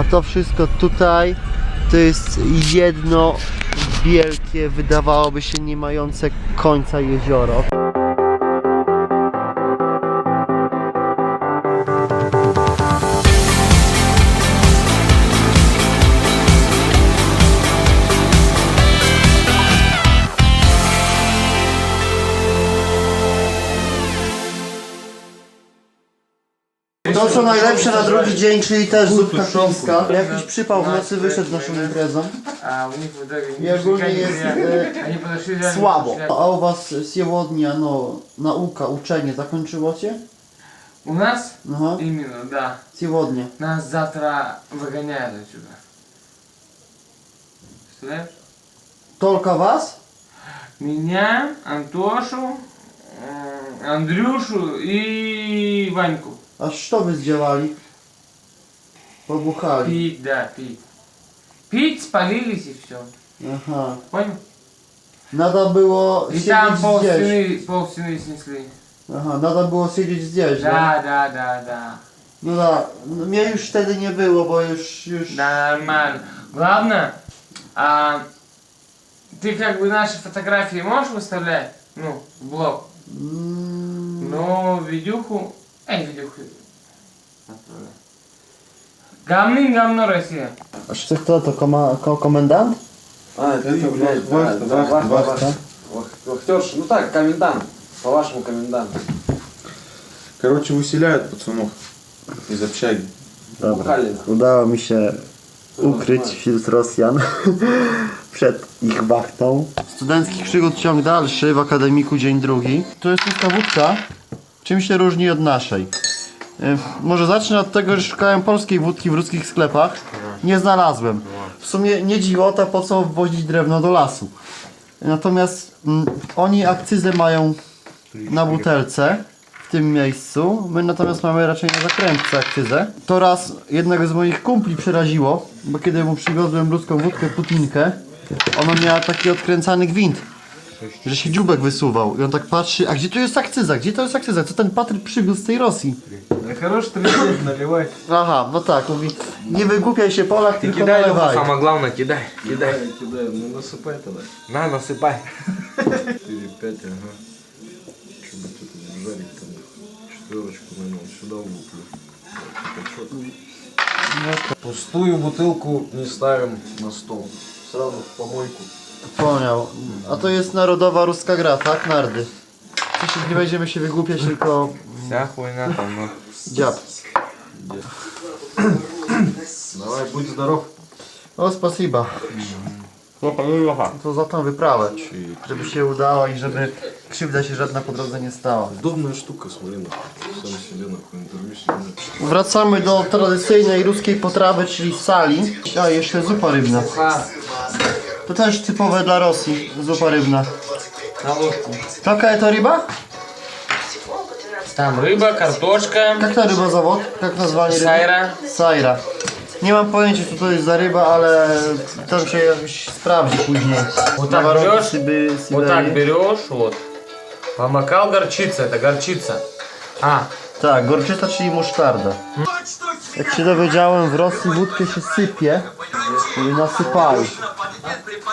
A to wszystko tutaj to jest jedno wielkie, wydawałoby się nie mające końca jezioro. najlepsze na drugi dzień, czyli też zupka chińska. Jakiś przypał w nocy wyszedł naszą imprezą. А у них в итоге I не ogólnie пришли, jest как e, бы, Они подошли реально słabo. пришли. A u was siewodnia, no, nauka, uczenie zakończyło się? У нас Aha, именно, да. siewodnia. Нас завтра выгоняют отсюда. Представляешь? Tolka was? Меня, Антошу, м, Андрюшу и Ваньку. A co wy zdziałali? Pobuchali. Пить, да, пить. Пить, спалились и все. Aha. Понял? Nada było И там siedzieć пол gdzieś. стены, pол steny снесли. Aha, nada było siedzieć gdzieś, no? Да, да, да, да. No da, no, mnie już wtedy nie było, bo już, już... Да, нормально. Главное, а, ты как бы наши фотографии можешь выставлять? Ну, в блог. Mm, Но видюху... Эй, видюху. отправляй. Гамнин, гамно Россия. A czy kto to, koma, ko, komendant? А, это ты, блядь, да, да, вах, вах, вах. Вах- Вахтерш, ну так, комендант. По-вашему комендант. Короче, выселяют пацанов из общаги. Dobra. Бухали. Udało mi się ukryć wśród Rosjan przed ich wachtą. Studenckich przygód ciąg dalszy w akademiku dzień drugi. To jest ta wódka. Czym się różni od naszej? Y, Może zacznę od tego, że szukałem polskiej wódki w ruskich sklepach. Nie znalazłem. W sumie nie dziwota, po co wwozić drewno do lasu. Natomiast mm, oni akcyzę mają na butelce w tym miejscu. My natomiast mamy raczej na zakrętce akcyzę. To raz jednego z moich kumpli przeraziło, bo kiedy mu przywiozłem ludzką wódkę Putinkę, ona miała taki odkręcany gwint, że się dziubek wysuwał. I on tak patrzy, a gdzie tu jest akcyza? Gdzie to jest akcyza? Co ten Patryk przywiózł z tej Rosji? Хорош трындеть, наливай. Aha, no tak, mówi, nie wygłupiaj się Polak, tylko Кидай, Лёха, nalewaj. самое главное, кидай, кидай. Кидай, ну насыпай тогда. На, насыпай. 4-5, ага. Чтобы что-то жарить там. Четверочку на нем сюда влуплю. Пустую бутылку не ставим на стол. Сразу в помойку. Wspomniał. A to jest narodowa ruska gra, tak? Nardy. Przecież nie będziemy się wygłupiać, tylko Вся хуйня там, ну. dziab. Давай, будь здоров. O, spasiba. To za tą wyprawę. Żeby się udało i żeby krzywda się żadna po drodze nie stała. Удобная штука, смотри, нахуй. Сам себе нахуй интервью себе. Wracamy do tradycyjnej ruskiej potrawy, czyli sali. A, jeszcze zupa rybna. To też typowe dla Rosji, zupa rybna. На ложку. Jaka to ryba? Там рыба, картошка, Jak ta ryba zawod? Jak nazwanie ryby? сайра. Sajra. Nie mam pojęcia co to jest za ryba, ale to się jakoś sprawdzi później. Вот Na так warunki берешь, Syby, вот так Syberii. берешь, вот. Помакал горчица, это горчица. А, Tak, gorczyca, czyli musztarda. Jak się dowiedziałem, w Rosji wódkę się sypie. Czyli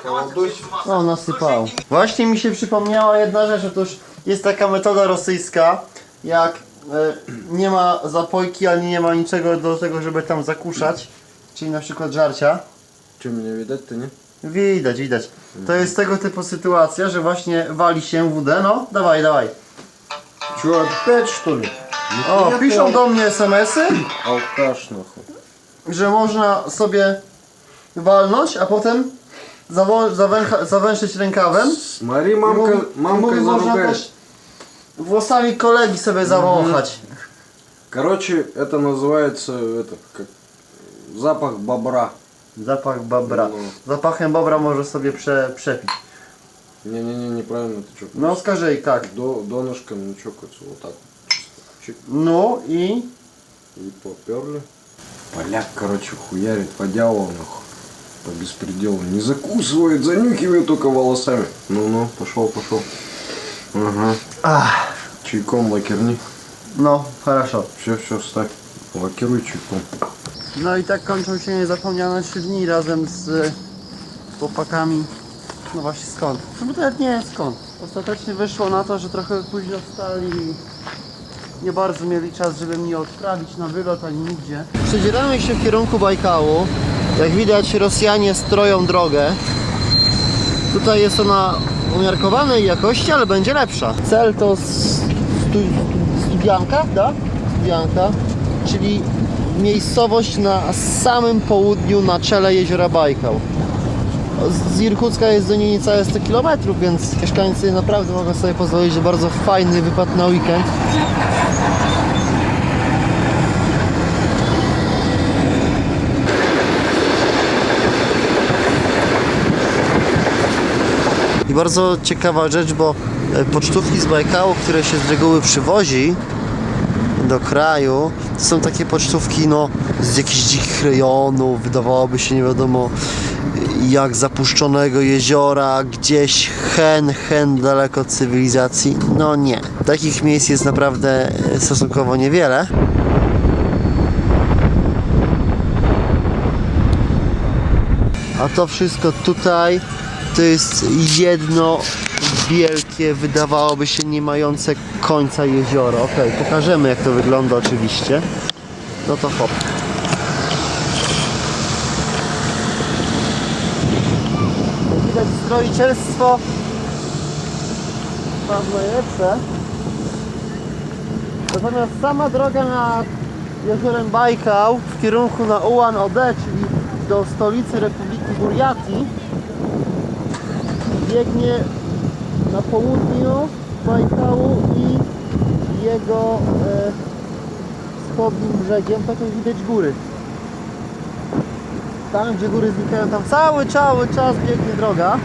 nasypał. No, nasypał. Właśnie mi się przypomniała jedna rzecz, otóż jest taka metoda rosyjska, jak e, nie ma zapojki, ani nie ma niczego do tego, żeby tam zakuszać, czyli na przykład żarcia. Че, меня видать-то, не? Widać, widać. To jest tego typu sytuacja, że właśnie wali się wódę. No, dawaj, dawaj. Че, опять что ли? O, piszą do mnie smsy. Алкаш, нахуй. że można sobie walnąć, a potem zawo- zawęcha- zawęszyć rękawem. Смотри, I мамка, mówi, można też włosami kolegi sobie zawąchać. Короче, это называется, это, как, запах бобра. Запach babra. No. Zapachem bobra może sobie prze, przepić. Не-не-не, неправильно, ты что? No скажи, jak? До, донышком не чокаться, вот так. Чик, No i и поперли. Поляк, короче, хуярит по дьяволу, нахуй. По беспределу. Не закусывает, занюхивает только волосами. Ну-ну, пошел, пошел. Ага. Ach, Чайком лакерни. no, хорошо. Все, все, ставь. Лакируй чайком. No i tak kończą się niezapomniane trzy dni razem z chłopakami. No właśnie skąd? No bo to nawet nie jest skąd. Ostatecznie wyszło na to, że trochę późno wstali i nie bardzo mieli czas, żeby mnie odprawić na wylot ani nigdzie. Przedzieramy się w kierunku Bajkału. Jak widać Rosjanie stroją drogę. Tutaj jest ona umiarkowanej jakości, ale będzie lepsza. Cel to stu, Studianka, da? Studianka, czyli miejscowość na samym południu na czele jeziora Bajkał. Z Irkucka jest do niej niecałe 100 km, więc mieszkańcy naprawdę mogą sobie pozwolić na bardzo fajny wypad na weekend. Bardzo ciekawa rzecz, bo e, pocztówki z Bajkału, które się z reguły przywozi do kraju, są takie pocztówki no, z jakichś dzikich rejonów, wydawałoby się nie wiadomo jak zapuszczonego jeziora, gdzieś hen, hen daleko od cywilizacji. No nie. Takich miejsc jest naprawdę e, stosunkowo niewiele. A to wszystko tutaj to jest jedno wielkie, wydawałoby się nie mające końca jezioro. Ok, pokażemy jak to wygląda oczywiście. No to hop. Widać stroicielstwo tam najlepsze. Natomiast sama droga nad jeziorem Bajkał w kierunku na Ulan-Odę, czyli do stolicy Republiki Burjatii, biegnie na południu Bajkału i jego e, wschodnim brzegiem, tak jak widać góry. Tam gdzie góry znikają, tam cały, cały czas biegnie droga.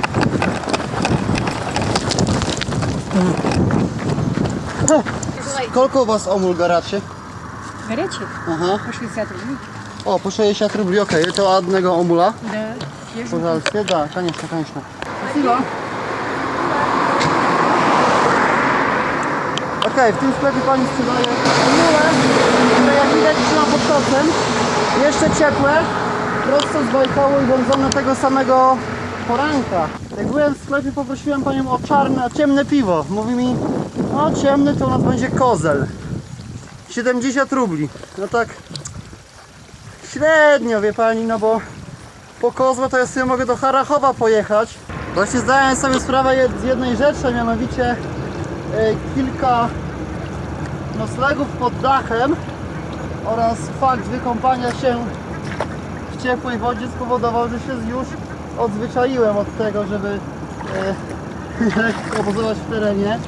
Сколько у вас омул горячий? Горячий? Ага. По 60 рублей. О, по 60 рублей, окей. Это одного омула. Да. Есть. Пожалуйста, да, конечно, конечно. chwila. Ok, w tym sklepie pani sprzedaje mułę, które jak widać trzyma pod kocem. Jeszcze ciepłe, prosto z bajkoły i wędzone tego samego poranka. Jak byłem w sklepie poprosiłem panią o czarne, o ciemne piwo. Mówi mi, no ciemny to u nas będzie kozel. 70 rubli. No tak średnio wie pani, no bo po kozła to ja sobie mogę do Harachowa pojechać Właśnie zdałem sobie sprawę z jednej rzeczy, a mianowicie e, kilka noclegów pod dachem oraz fakt wykąpania się w ciepłej wodzie spowodował, że się już odzwyczaiłem od tego, żeby e, obozować w terenie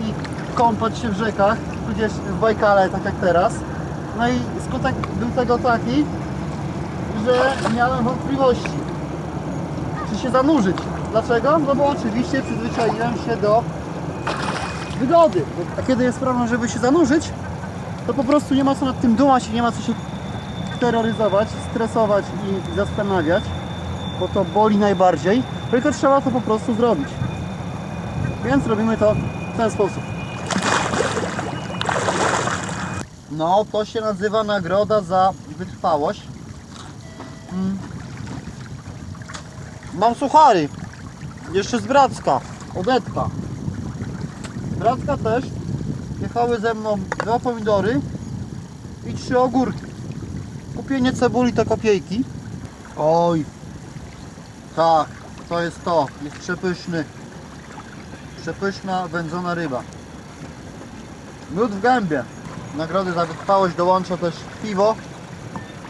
i kąpać się w rzekach, tudzież w Bajkale, tak jak teraz. No i skutek był tego taki, że miałem wątpliwości, czy się zanurzyć. Dlaczego? No bo oczywiście przyzwyczaiłem się do wygody. A kiedy jest problem, żeby się zanurzyć, to po prostu nie ma co nad tym dumać i nie ma co się terroryzować, stresować i zastanawiać, bo to boli najbardziej, tylko trzeba to po prostu zrobić. Więc robimy to w ten sposób. No, to się nazywa nagroda za wytrwałość. Mm. Mam suchary. Jeszcze z Bracka. Odetka. Bracka też jechały ze mną dwa pomidory i trzy ogórki. Kupienie cebuli to kopiejki. Oj. Tak, to jest to. Jest przepyszny. Przepyszna wędzona ryba. Miód w gębie. Nagrody za wytrwałość dołączą też piwo.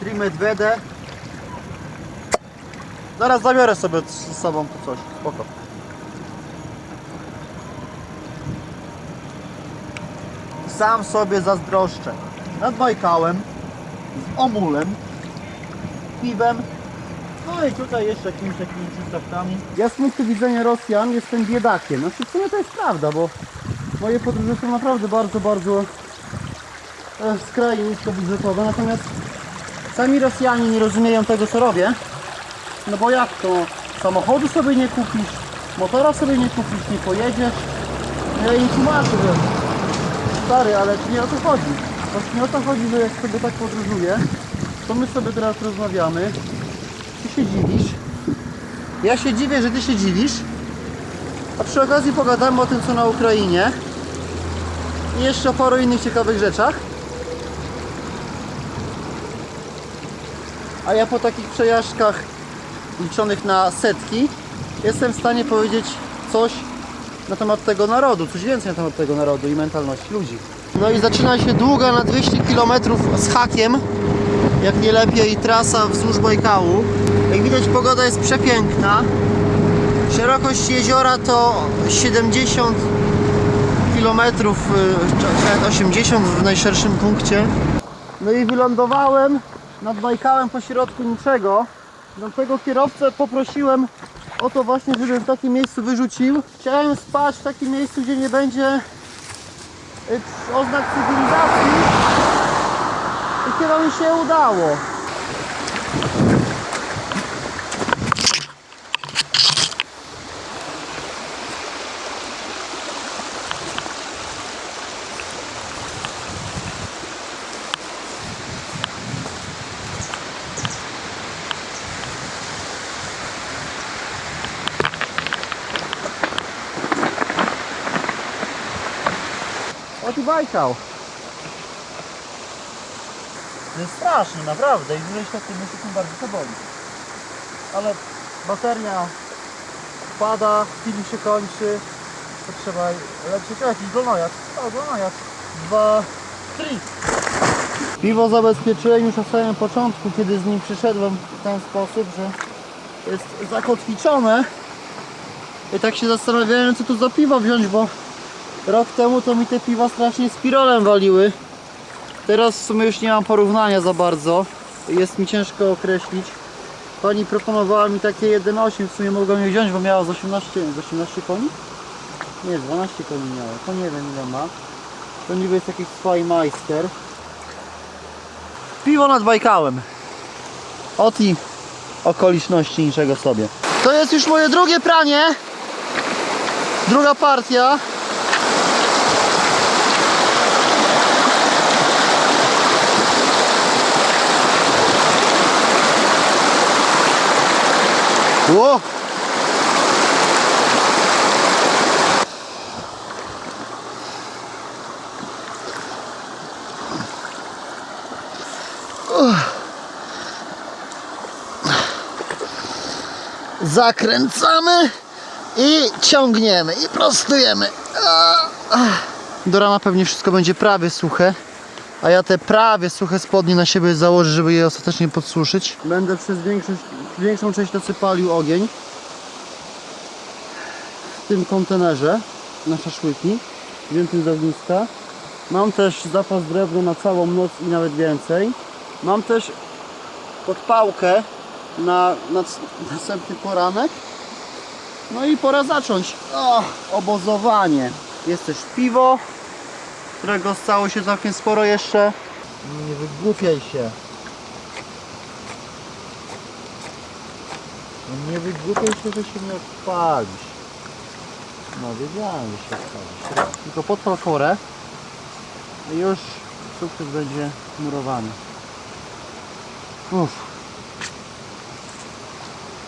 Trimet Wede. Zaraz zabiorę sobie z sobą tu coś. Spoko. Sam sobie zazdroszczę. Nad Bajkałem, z omulem, piwem, no i tutaj jeszcze jakimiś takimi przystawkami. Ja z punktu widzenia Rosjan jestem biedakiem. Znaczy w sumie to jest prawda, bo moje podróże są naprawdę bardzo, bardzo e, skrajnie niskobudżetowe. Natomiast sami Rosjanie nie rozumieją tego, co robię. No bo jak to? Samochodu sobie nie kupisz, motora sobie nie kupisz, nie pojedziesz. Ja im tłumaczę, że stary, ale nie o to chodzi. Właśnie nie o to chodzi, że jak sobie tak podróżuję, to my sobie teraz rozmawiamy. Ty się dziwisz. Ja się dziwię, że ty się dziwisz. A przy okazji pogadamy o tym, co na Ukrainie. I jeszcze o paru innych ciekawych rzeczach. A ja po takich przejażdżkach liczonych na setki jestem w stanie powiedzieć coś na temat tego narodu, coś więcej na temat tego narodu i mentalności ludzi. No i zaczyna się długa na 200 km z hakiem, jak nie lepiej trasa wzdłuż Bajkału. Jak widać pogoda jest przepiękna. Szerokość jeziora to 70 km, czy 80 w najszerszym punkcie. No i wylądowałem nad Bajkałem po środku niczego. Dlatego kierowcę poprosiłem o to właśnie, żeby w takim miejscu wyrzucił. Chciałem spać w takim miejscu, gdzie nie będzie y, oznak cywilizacji. I chyba mi się udało. Ty Bajkał. To jest straszne, naprawdę. I wyżej się tym tym bardziej to boli. Ale bateria pada, film się kończy. To trzeba lecieć. Jakiś glonojad. O, glonojad. Dwa, trzy. Piwo zabezpieczyłem już na samym początku, kiedy z nim przyszedłem w ten sposób, że jest zakotwiczone. I tak się zastanawiałem, co tu za piwo wziąć, bo Rok temu to mi te piwa strasznie spirolem waliły. Teraz w sumie już nie mam porównania za bardzo. Jest mi ciężko określić. Pani proponowała mi takie 1,8, w sumie mogłem je wziąć, bo miała z 18, z 18 koni? Nie, 12 koni miała, to nie wiem ile ma. To niby jest jakiś Zweimeister. Piwo nad Bajkałem. Ot i okoliczności niczego sobie. To jest już moje drugie pranie. Druga partia. Ło! Zakręcamy i ciągniemy i prostujemy. A, a. Do rana pewnie wszystko będzie prawie suche. A ja te prawie suche spodnie na siebie założę, żeby je ostatecznie podsuszyć. Będę przez większość, większą część nocy palił ogień w tym kontenerze na szaszłyki, wziętym z ogniska. Mam też zapas drewna na całą noc i nawet więcej. Mam też podpałkę na, na następny poranek. No i pora zacząć o, obozowanie. Jest też piwo, którego stało się całkiem sporo jeszcze. Nie wygłupiaj się. No Nie wygłupiaj się, że się nie odpalisz. No wiedziałem, że się odpalisz. Tylko podpal korę i już sukces będzie murowany. Uff.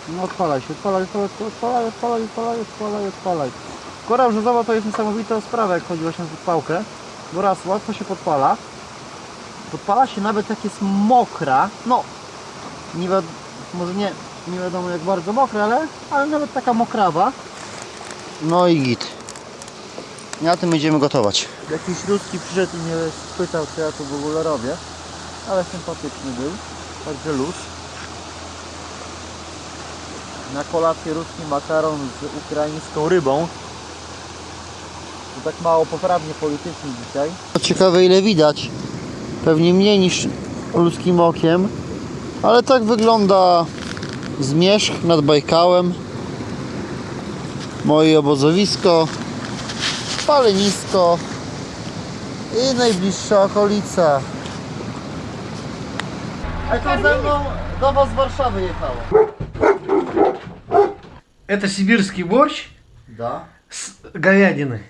No odpalaj się, odpalaj, odpalaj, odpalaj, odpalaj, odpalaj, odpalaj, odpalaj. Kora brzozowa to jest niesamowita sprawa, jak chodzi właśnie o podpałkę. Bo raz, łatwo się podpala. Podpala się nawet jak jest mokra. No, nie wiad- może nie, nie wiadomo jak bardzo mokra, ale, ale nawet taka mokrawa. No i git. Na tym będziemy gotować. Jakiś ruski przyszedł i mnie spytał, co ja tu w ogóle robię. Ale sympatyczny był. Także luz. Na kolację ruski makaron z ukraińską rybą. To tak mało poprawnie politycznie dzisiaj. Ciekawe ile widać. Pewnie mniej niż ludzkim okiem. Ale tak wygląda zmierzch nad Bajkałem. Moje obozowisko. Palenisko. I najbliższa okolica. A to ze mną do was z Warszawy jechało. Это сибирский борщ Da. с говядины.